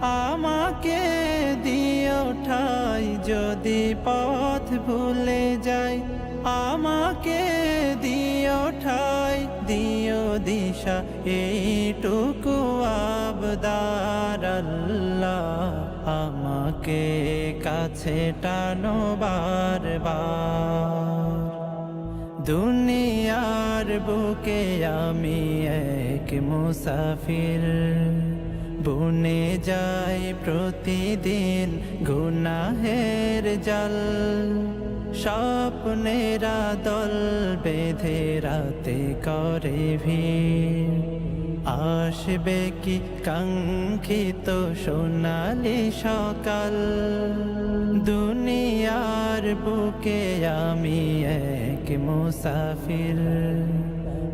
আমাকে দিও ঠাই, যদি পথ ভুলে যাই। আমাকে দিও ঠাই, দিও দিশা, এইটুকু আবদার আমাকে কাছে টানো বারবার। দুনিয়ার বুকে আমি এক মুসাফির। বুনে যাই প্রতিদিন গুনাহের জল। স্বপ্নেরা দল বেঁধে রাতে করে ভিড়। আসবে কি কাঙ্ক্ষিত সোনালি সকাল? দুনিয়ার বুকে আমি এক মুসাফির।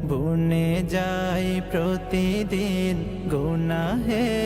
বুনে যাই প্রতিদিন গুনাহের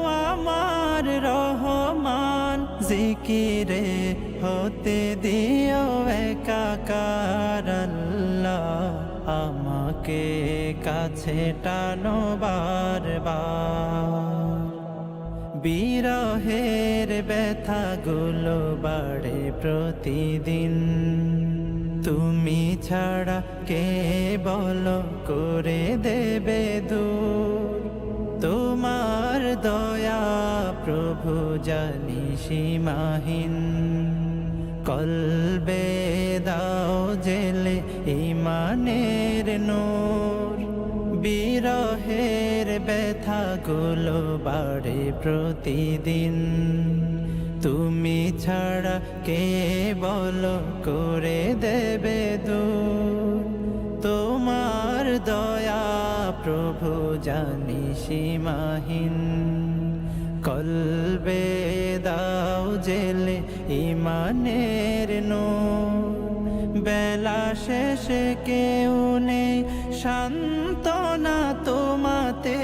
জিকিরে হতে দিও একাকার আল্লাহ। আমাকে কাছে টানো বারবার। বিরহের ব্যথাগুলো বাড়ে প্রতিদিন। তুমি ছাড়া কে বল করে দেবে দূর? তোমার দয়া প্রভু জানি সীমাহীন কলবে দাও জেলে ইমানের নূর। বিরহের ব্যথাগুলো বাড়ে প্রতিদিন। তুমি ছাড়া কে বলো করে দেবে দূর? তোমার দয়া প্রভু জানি সীমাহীন কলবে ইমানের নো বেলা শেষে কেউ নেই শান্তনা তোমাতে।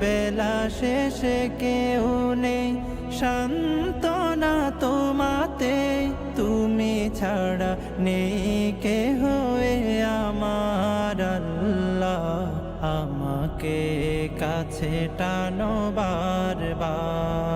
বেলা শেষে কেউ নেই শান্তনা তোমাতে। তুমি ছাড়া নেই কে হয়ে আমার আল্লাহ। আমাকে কাছে টানো বারবার।